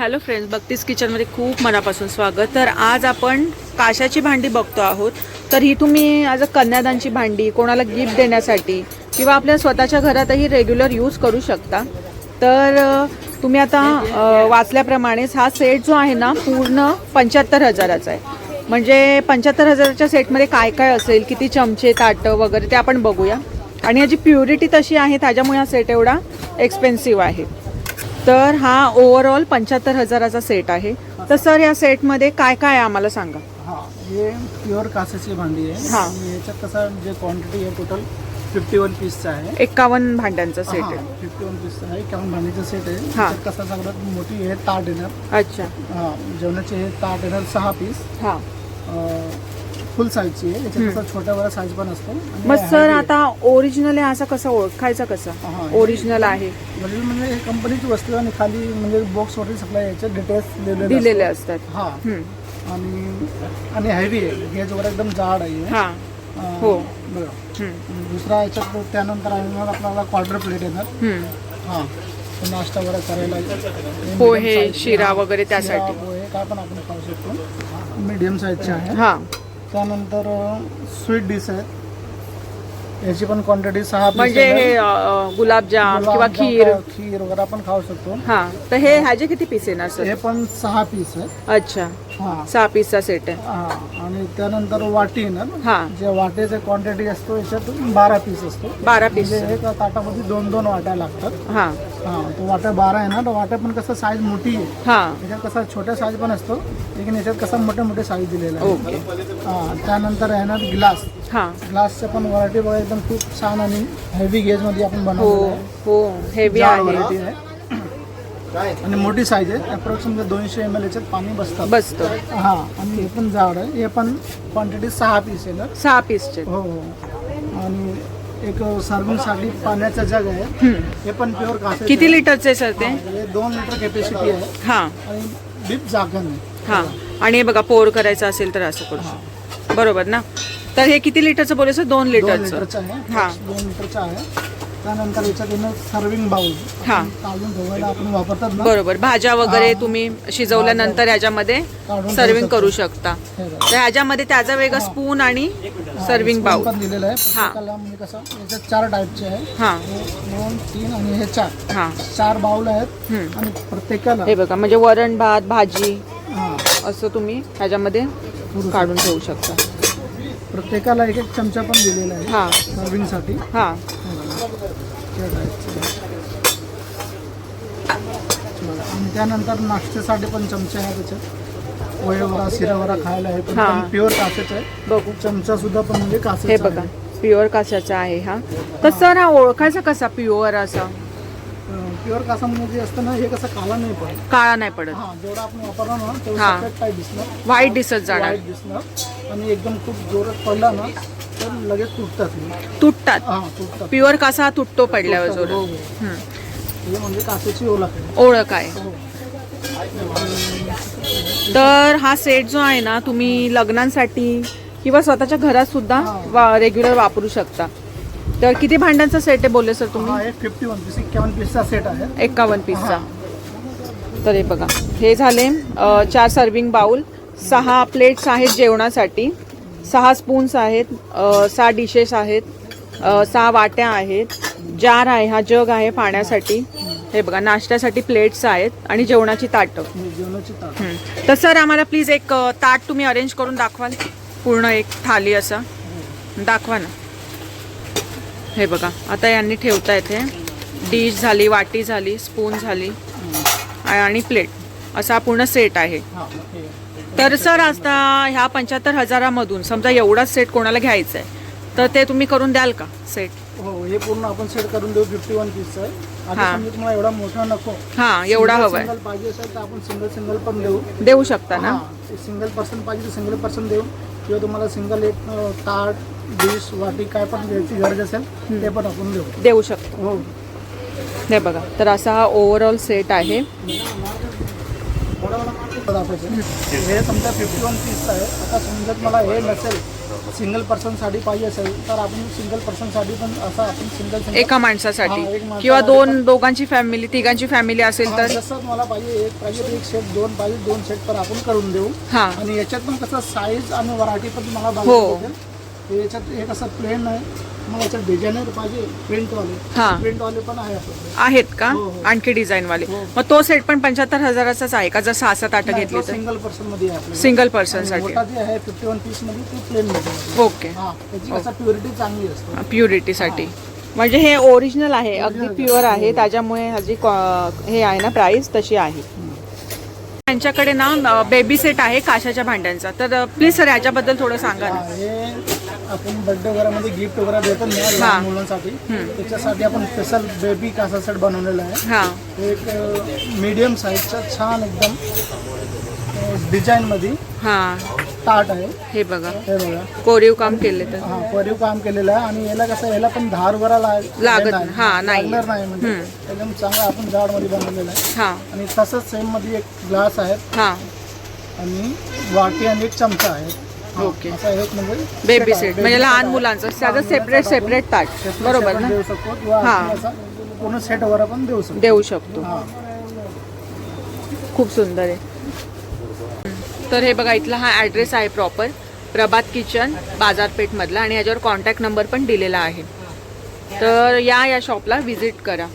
Hello friends बघतीस किचनमध्ये खूप मनापासून स्वागत. तर आज आपण काशाची भांडी बघतो आहोत. तर ही तुम्ही आज कन्यादानची भांडी कोणाला गिफ्ट देण्यासाठी किंवा आपल्या स्वतःच्या घरातही रेग्युलर यूज करू शकता. तर तुम्ही आता वाचल्याप्रमाणेच हा सेट जो आहे ना पूर्ण पंच्याहत्तर हजाराचा आहे. म्हणजे पंच्याहत्तर हजाराच्या सेटमध्ये काय काय असेल किती चमचे ताटं वगैरे ते आपण बघूया. आणि याची प्युरिटी तशी आहे त्याच्यामुळे हा सेट एवढा एक्सपेन्सिव्ह आहे. तर हा ओव्हरऑल पंच्याहत्तर हजाराचा सेट आहे. तर सर या सेटमध्ये काय काय आहे आम्हाला सांगा? हा हे प्युअर काचेची भांडी आहे. हा. आणि याच्यात कसं जे क्वांटिटी आहे टोटल फिफ्टी वन पीसचं आहे. एक्कावन्न भांड्यांचा सेट आहे. फिफ्टी वन पीसचं आहे एकावन्न भांडीचं सेट आहे. हा. त्याच्यात कसं सगळ्यात मोठी आहे ताट येणार. अच्छा. हा जेवणाचे हे ताट येणार सहा पीस हा. फुल साईजची आहे. याच्यात कसं छोट्या बऱ्या साईज पण असतो. आणि मग सर आहे. आता ओरिजिनल आहे असं कसं ओळखायचं कसं? हा, ओरिजिनल आहे. म्हणजे म्हणजे हे कंपनीची वस्तू आहे आणि खाली म्हणजे बॉक्स वरती सगळ्या याचे डिटेल्स दिलेले दिलेले असतात. असतात हा. हम्म. आणि आणि हेवी आहे. हे जवळ एकदम जाड आहे. हा. अं, हो. बघा. हम्म. दुसरा याच्यात त्यानंतर आपल्याला क्वार्टर प्लेट येणार. हम्म. हां. तो नाश्ता वगैरे करायला हे पोहे, medium size चे, शिरा वगैरे शिरा, त्यासाठी. पोहे काय पण आपण खाऊ शकतो. मीडियम साईजचे आहे. हा. त्यानंतर स्वीट डिश आहेत याची पण क्वांटिटी सहा piece म्हणजे येणार. हे अ, गुलाबजाम किंवा गुलाबजाम, खीर. खीर वगैरे आपण खाऊ शकतो. हा तर हे ह्याचे किती पीस येणार हे सर पण सहा पीस आहेत अच्छा. हां. सहा पीसचा सेट आहे. हां आणि त्यानंतर वाटी येणार. हा. जे वाटेचे क्वांटिटी असतो याच्यात बारा पीस असतो. बारा पीस म्हणजे एका ताटामध्ये दोन दोन वाट्या लागतात. हा. हा तो वाटा बारा आहे ना तो वाटा पण कसं साईज मोठी आहे. हा. याच्यात कसा छोट्या साईज पण असतो. लेकिन याच्यात कसा मोठे मोठे साईज दिलेला आहे ओके. हा त्यानंतर आहे ना ग्लास हा. ग्लासच्या पण व्हरायटी बघा एकदम खूप छान आणि हेवी गेजमध्ये आपण हो आहे. हो हेवी आहे. आणि मोठी साईज आहे अप्रॉक्सिमेटली दोनशे एम एल याच्यात पाणी बसतात बसतो. हा आणि हे पण जाड आहे. हे पण क्वांटिटी सहा पीस आहे ना? सहा पीसचे हो हो. आणि एक सर्विंगसाठी पाण्याचा जग आहे. हे पण प्युअर कासे किती लिटरचे सर ते? हे दोन लिटर कॅपॅसिटी आहे. हा. आणि डीप जागण आहे. हा. आणि हे बघा पोर करायचं असेल तर असं करू शकतो. बरोबर ना? तर हे किती लिटरचं सर? दोन दोन लिटरचं. लिटरचं हा. आहे दोन लिटरचं आहे. त्यानंतर याच्यात येणं सर्विंग बाउल हा. काढून ठेवायला आपण वापरतात ना? बरोबर. भाज्या वगैरे तुम्ही शिजवल्यानंतर ह्याच्यामध्ये काढून सर्विंग ठेवू करू शकता. हे बघा. तर ह्याच्यामध्ये त्याचा वेगळा स्पून आणि सर्विंग बाउल पण दिलेलं आहे. प्रत्येकाला म्हणजे कसं याच्यात चार टाईपचे आहे. हा. हे दोन तीन आणि हे चार. हा. चार बाउल आहेत हम्म. आणि प्रत्येकाला हे बघा म्हणजे वरण भात भाजी हा. असं तुम्ही ह्याच्यामध्ये काढून ठेवू शकता. प्रत्येकाला एक एक चमचा पण दिलेला आहे हा. सर्विंगसाठी हा. त्या टाईपचं. बघा. आणि त्यानंतर नाश्त्यासाठी पण चमचे आहेत त्याच्यात. पोहेवरा शिरावरा खायला आहे पण हा. प्युअर काचेच आहे. बघू. चमचा सुद्धा पण म्हणजे हे काचेचा बघा प्युअर काशाचा आहे हा. तर सर हा ओळखायचा कसा प्युअर असा? प्युअर कासा म्हणजे जे असतं ना हे कसं काला नाही पडत. काळा नाही पडत. हा जेवढा आपण वापरला ना तेवढं हा. सफेद काय दिसणार. व्हाईट दिसत जाणार. दिसणार. आणि एकदम खूप जोरात पडला ना तर लगेच तुटतात. तुटतात. हा तुटतात. प्युअर कासा हा तुटतो पडल्यावर तुटतात, हो, हो. हे म्हणजे काचेची ओळख आहे. ओळख आहे. हो. तर हा सेट जो आहे ना तुम्ही लग्नांसाठी किंवा स्वतःच्या घरात सुद्धा वा रेग्युलर वापरू शकता. तर किती भांड्यांचा सेट आहे बोलले सर तुम्ही? हा एक फिफ्टी वन पीस एक्कावन्न पीसचा सेट आहे. पीसचा तर हे बघा हे झाले अ, चार सर्विंग बाउल सहा प्लेट्स आहेत जेवणासाठी सहा स्पून्स आहेत अ, सहा डिशेस आहेत अ, सहा वाट्या आहेत जार आहे हा जग आहे पाण्यासाठी. हे बघा नाश्त्यासाठी प्लेट्स आहेत आणि जेवणाची ताटं. हे जेवणाची ताट. हं. तर सर आम्हाला प्लीज एक अ, ताट तुम्ही अरेंज करून दाखवाल. पूर्ण एक थाली असं. दाखवा ना. हे बघा आता यांनी ठेवता येते डिश झाली वाटी झाली स्पून झाली. आणि प्लेट. असा पूर्ण सेट आहे. तर सर आता ह्या पंच्याहत्तर हजारामधून समजा एवढाच सेट कोणाला घ्यायचा आहे तर ते तुम्ही करून द्याल का सेट? हो हे पूर्ण आपण सेट करून देऊ फिफ्टी वन पीसचं आहे हा. तुम्हाला एवढा मोठा नको. हां एवढा हवाय. single पाहिजे असेल तर आपण सिंगल सिंगल पण देऊ. देऊ शकता ना? सिंगल पर्सन पाहिजे तर सिंगल पर्सन देऊ. किंवा तुम्हाला सिंगल एक ताट डिश वाटी काय पण द्यायची गरज असेल ते पण आपण देऊ. देऊ शकतो. हो. हे बघा तर असा हा ओव्हरऑल सेट आहे. हे समजा फिफ्टी वन पीस आहे. आता समजत मला हे नसेल. सिंगल पर्सनसाठी पाहिजे असेल तर आपण सिंगल पर्सनसाठी पण असं आपण सिंगल एका माणसासाठी? हा, एक माणसासाठी किंवा दोन दोघांची फॅमिली तिघांची फॅमिली असेल तर? जसं मला पाहिजे एक पाहिजे एक सेट दोन पाहिजे दोन सेट तर आपण करून देऊ. हा. आणि याच्यात पण कसं साईज आणि व्हरायटी पण हो. भेटेल. हे याच्यात हे कसं प्लेन आहे. मला याच्यात डिझायनर पाहिजे प्रिंटवाले हा. प्रिंटवाले पण आहे आपल्याकडे आहेत का? हो, हो. आणखी डिझाईन वाले. हो. मग तो सेट पण पंच्याहत्तर हजाराचाच आहे का? जर सहा सात आठ घेतली तर? सिंगल पर्सनमध्ये आहे आपल्याकडे. सिंगल आणि पर्सनसाठी. मोठा जे आहे फिफ्टी वन पीसमध्ये ते प्लेन मध्ये आहे. ओके. हा त्याची कसं प्युरिटी चांगली असते. प्युरिटीसाठी म्हणजे हे ओरिजिनल आहे अगदी प्युअर आहे. त्याच्यामुळे ह्याची क्वा- हे आहे ना प्राइस तशी आहे. त्यांच्याकडे ना बेबी सेट आहे काशाच्या भांड्यांचा. तर प्लीज सर याच्याबद्दल थोडं सांगा हा, ना. हे आपण बर्थडे वगैरे मध्ये गिफ्ट वगैरे देतो ना. लहान मुलांसाठी. त्याच्यासाठी आपण स्पेशल बेबी कासा सेट बनवलेला आहे. हा. एक मीडियम साईजचा छान एकदम डिझाईन मध्ये ताट आहे. हे बघा. हे बघा. कोरीव काम केले तर. हा परिव काम केलेलं आहे आणि याला कसं याला पण धार वगैरे लाग- लागत नाही. नाही. हा, नाही. लागणार नाही. म्हणजे. एकदम चांगला आपण जाडमध्ये बनवलेला आहे. आणि तसंच सेममध्ये एक ग्लास आहे हा. आणि वाटी आणि एक चमचा आहे. ओके. असा एक म्हणजे बेबी. सेट म्हणजे लहान. मुलांचं. त्याचं सेपरेट सेपरेट ताट बरोबर ना? देऊ शकतो किंवा हा. आपण असा पूर्ण सेट वगैरे पण देऊ शकतो. देऊ शकतो. हा. खूप सुंदर आहे. तर हे बघा इथला हा ॲड्रेस आहे प्रॉपर प्रभात किचन बाजारपेठमधला. आणि ह्याच्यावर कॉन्टॅक्ट नंबर पण दिलेला आहे. तर या या शॉपला व्हिजिट करा.